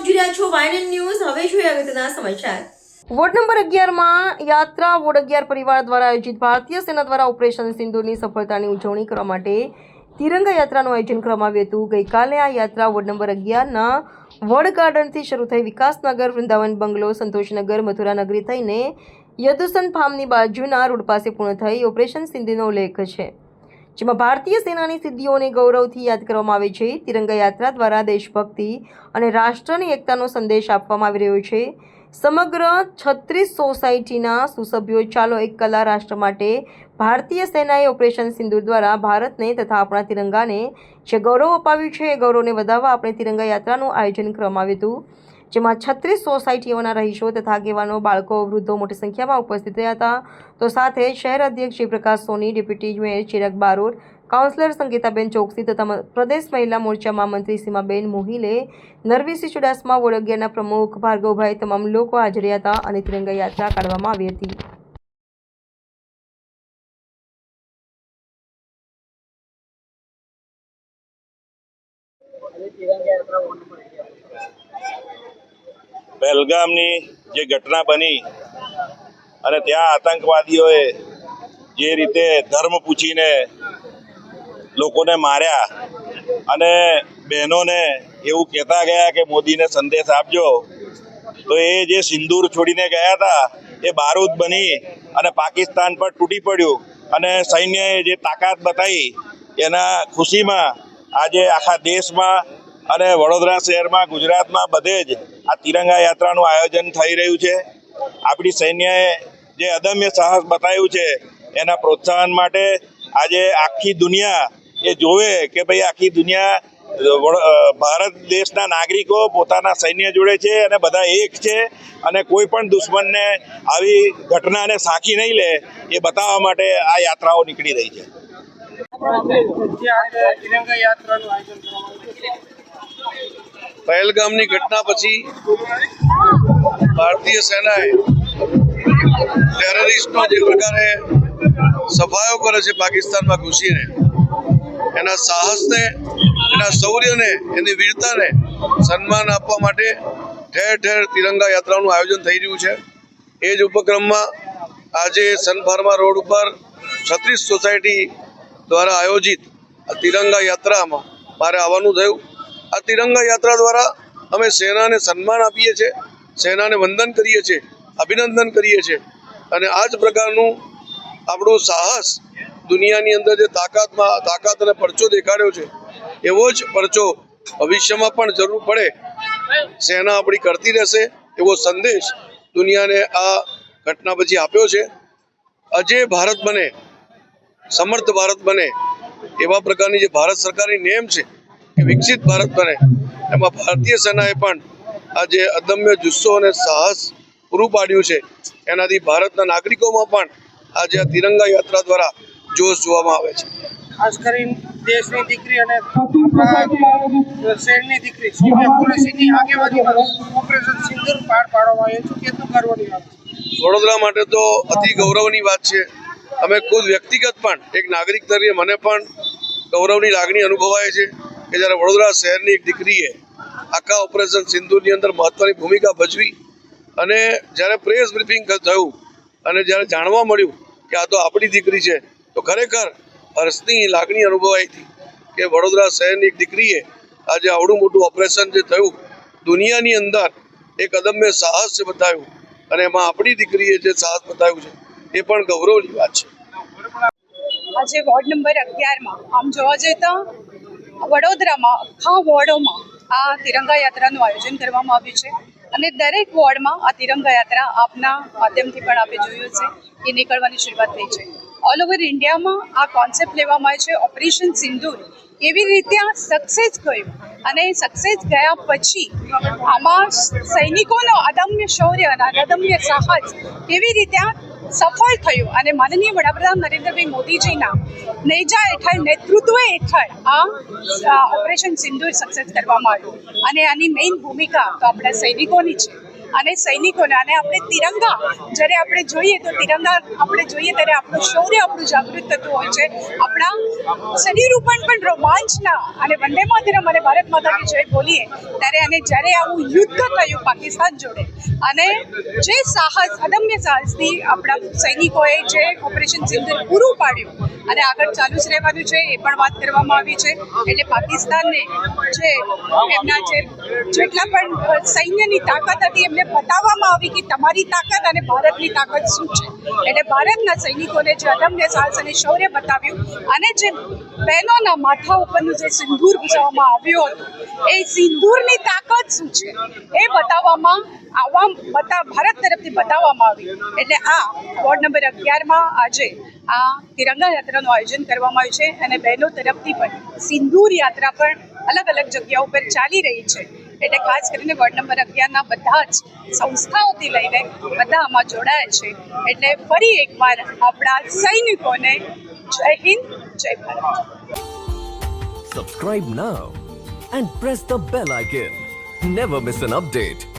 આપ જોઈ રહ્યા છો વાયનન ન્યૂઝ. હવે જોઈએ અગત્યના સમાચાર. વોર્ડ નંબર અગિયારમાં યાત્રા વોર્ડ અગિયાર પરિવાર દ્વારા આયોજિત ભારતીય સેના દ્વારા ઓપરેશન સિંધુની સફળતાની ઉજવણી કરવા માટે તિરંગા યાત્રાનું આયોજન કરવામાં આવ્યું હતું. ગઈકાલે આ યાત્રા વોર્ડ નંબર અગિયારના વડ ગાર્ડનથી શરૂ થઈ વિકાસનગર, વૃંદાવન બંગલો સંતોષનગર મથુરાનગરી થઈને યદુસન ફાર્મની બાજુના રોડ પાસે પૂર્ણ થઈ ઓપરેશન સિંધીનો ઉલ્લેખ છે. જેમાં ભારતીય સેનાની સિદ્ધિઓને ગૌરવથી યાદ કરવામાં આવે છે. તિરંગા યાત્રા દ્વારા દેશભક્તિ અને રાષ્ટ્રની એકતાનો સંદેશ આપવામાં આવી રહ્યો છે. સમગ્ર છત્રીસ સોસાયટીના સુસભ્યો, ચાલો એક કલા રાષ્ટ્ર માટે ભારતીય સેનાએ ઓપરેશન સિંદૂર દ્વારા ભારતને તથા આપણા તિરંગાને જે ગૌરવ અપાવ્યું છે, એ ગૌરવને વધારવા આપણે તિરંગા યાત્રાનું આયોજન કરવામાં આવ્યું હતું. જેમાં છત્રીસ સોસાયટીઓના રહીશો તથા આગેવાનો, બાળકો, વૃદ્ધો મોટી સંખ્યામાં ઉપસ્થિત રહ્યા હતા. તો સાથે શહેર અધ્યક્ષ Shriprakash Soni, deputy mayor Chirag Barot, councillor Sangitaben Choksi તથા પ્રદેશ મહિલા મોરચામાં મંત્રી સીમાબેન મોહિલે નરવીસિંહ ચુડાસમા વોર્ડ પ્રમુખ ભાર્ગવભાઈ તમામ લોકો હાજર હતા અને તિરંગા યાત્રા કાઢવામાં આવી હતી. પહેલગામની જે ઘટના બની અને ત્યાં આતંકવાદીઓએ જે રીતે ધર્મ પૂછીને લોકોને માર્યા અને બહેનોને એવું કહેતા ગયા કે મોદીને સંદેશ આપજો, તો એ જે સિંદૂર છોડીને ગયા હતા, એ બારૂદ બની અને પાકિસ્તાન પર તૂટી પડ્યું અને સૈન્યએ જે તાકાત બતાવી એના ખુશીમાં આજે આખા દેશમાં અને વડોદરા શહેરમાં ગુજરાતમાં બધે જ આ તિરંગા યાત્રાનું આયોજન થઈ રહ્યું છે આપણી સૈન્યએ જે અદમ્ય સાહસ બતાવ્યું છે, એના પ્રોત્સાહન માટે આજે આખી દુનિયા એ જોવે કે ભાઈ આખી દુનિયા ભારત દેશના નાગરિકો પોતાના સૈન્ય જોડે છે અને બધા એક છે અને કોઈ પણ દુશ્મનને આવી ઘટનાને સાંકી નહીં લે એ બતાવવા માટે આ યાત્રાઓ નીકળી રહી છે તિરંગા યાત્રાનું. પહેલગામની ઘટના પછી ભારતીય સેનાએ ટેરરિસ્ટનો જે પ્રકારે સફાયો કરે છે પાકિસ્તાનમાં ઘૂસીને, એના સાહસને, એના શૌર્યને, એની વીરતાને સન્માન આપવા માટે ઠેર ઠેર તિરંગા યાત્રાનું આયોજન થઈ રહ્યું છે. એ જ ઉપક્રમમાં આજે સનફાર્મા રોડ ઉપર છત્રીસ સોસાયટી દ્વારા આયોજિત તિરંગા યાત્રામાં મારે આવવાનું થયું. આ તિરંગા યાત્રા દ્વારા અમે સેનાને સન્માન આપીએ છીએ, સેનાને વંદન કરીએ છીએ, અભિનંદન કરીએ છીએ. અને આ જ પ્રકારનું આપણું સાહસ દુનિયાની અંદર જે તાકાતમાં, તાકાત અને પરચો દેખાડ્યો છે, એવો જ પરચો ભવિષ્યમાં પણ જરૂર પડે. સેના આપણી કરતી રહેશે એવો સંદેશ દુનિયાને આ ઘટના પછી આપ્યો છે. અજે ભારત બને, સમર્થ ભારત બને, એવા પ્રકારની જે ભારત સરકારની નેમ છે વિકસિત ભારત બને. એમાં ભારતીય સેનાએ પણ આ જે અદમ્ય જુસ્સો અને સાહસ પૂરું પાડ્યું છે. એનાથી ભારતના નાગરિકોમાં પણ આજે આ તિરંગા યાત્રા દ્વારા જોશ જોવામાં આવે છે. ખાસ કરીને દેશની દીકરી અને શહેરની દીકરી સૌમ્યા કુરેશીની આગેવાની ઓપરેશન સિંદૂર પાર પાડવામાં આવ્યું છે. કેટલું ગર્વની વાત વડોદરા માટે તો અતિ ગૌરવની વાત છે. અમે ખુદ વ્યક્તિગત પણ એક નાગરિક તરીકે મને પણ ગૌરવની લાગણી અનુભવાય છે. કે જ્યારે વડોદરા શહેરની એક દીકરીએ આખા ઓપરેશન સિંધુની અંદર મહત્વની ભૂમિકા ભજવી અને જ્યારે પ્રેસ બ્રિફિંગ થયું અને જ્યારે જાણવા મળ્યું કે આ તો આપણી દીકરી છે, તો ખરેખર હર્ષની લાગણી અનુભવાઈ હતી કે વડોદરા શહેરની એક દીકરીએ આજે આવડું મોટું ઓપરેશન જે થયું, દુનિયાની અંદર એક અદમ્ય સાહસ બતાવ્યું અને એમાં આપણી દીકરીએ જે સાહસ બતાવ્યું છે, એ પણ ગૌરવની વાત છે. આજે વોર્ડ નંબર અગિયારમાં. આમ જોવા જઈએ તો વડોદરામાં આખા વોર્ડોમાં આ તિરંગા યાત્રાનું આયોજન કરવામાં આવ્યું છે. અને દરેક વોર્ડમાં આ તિરંગા યાત્રા આપના માધ્યમથી પણ આપણે જોયું છે એ નીકળવાની શરૂઆત થઈ છે. ઓલ ઓવર ઇન્ડિયામાં આ કોન્સેપ્ટ લેવામાં આવ્યો છે. ઓપરેશન સિંદૂર એવી રીતે આ સક્સેસ ગયું અને સક્સેસ ગયા પછી આમાં સૈનિકોનો અદમ્ય શૌર્ય અને અદમ્ય સાહસ કેવી રીતે સફળ થયું અને માનનીય વડાપ્રધાન નરેન્દ્રભાઈ મોદીજીના નેજા હેઠળ, નેતૃત્વ હેઠળ આ ઓપરેશન સિંદૂર સક્સેસ કરવામાં આવ્યું. અને આની મેઇન ભૂમિકા તો આપણા સૈનિકોની છે. અને સૈનિકોને, અને આપણે તિરંગા, જ્યારે આપણે જોઈએ તો તિરંગા આપણે જોઈએ ત્યારે આપણું શૌર્ય, આપણું જાગૃત થતું હોય છે. આપણા શરીર ઉપર પણ રોમાંચના અને વંદે માતરમ અને ભારત માતાની જય બોલીએ, ત્યારે અને જ્યારે આવું યુદ્ધ થયું પાકિસ્તાન જોડે. અને જે સાહસ, અદમ્ય સાહસથી આપણા સૈનિકોએ જે ઓપરેશન સિંદૂર પૂરું પાડ્યું અને આગળ ચાલુ જ રહેવાનું છે, એ પણ વાત કરવામાં આવી છે. એટલે પાકિસ્તાનને જે એમના જે જેટલા પણ સૈન્યની તાકાત હતી, એમને બતાવવામાં આવી કે તમારી તાકાત અને ભારતની તાકાત શું છે? એટલે ભારતના સૈનિકોને જે અદમ્ય સાહસ અને શૌર્ય બતાવ્યું અને જે બહેનોના માથા ઉપરનું જે સિંદૂર ઘૂસવામાં આવ્યું હતું, એ સિંદૂરની તાકાત શું છે? એ બતાવવામાં આવવા બતા, ભારત તરફથી બતાવવામાં આવ્યું એટલે આ વોર્ડ નંબર અગિયારમાં આજે આ તિરંગા યાત્રાનું આયોજન કરવામાં આવ્યું છે અને બહેનો તરફથી પણ સિંદૂર યાત્રા પણ અલગ અલગ જગ્યાઓ પર ચાલી રહી છે. એટલે ખાસ કરીને વોર્ડ નંબર અગિયારના બધા જ સંસ્થાઓથી લઈને બધા આમાં જોડાયા છે એટલે ફરી એકવાર આપણા સૈનિકોને જય હિન્દ, જય Bharat Subscribe now and press the bell icon. Never miss an update.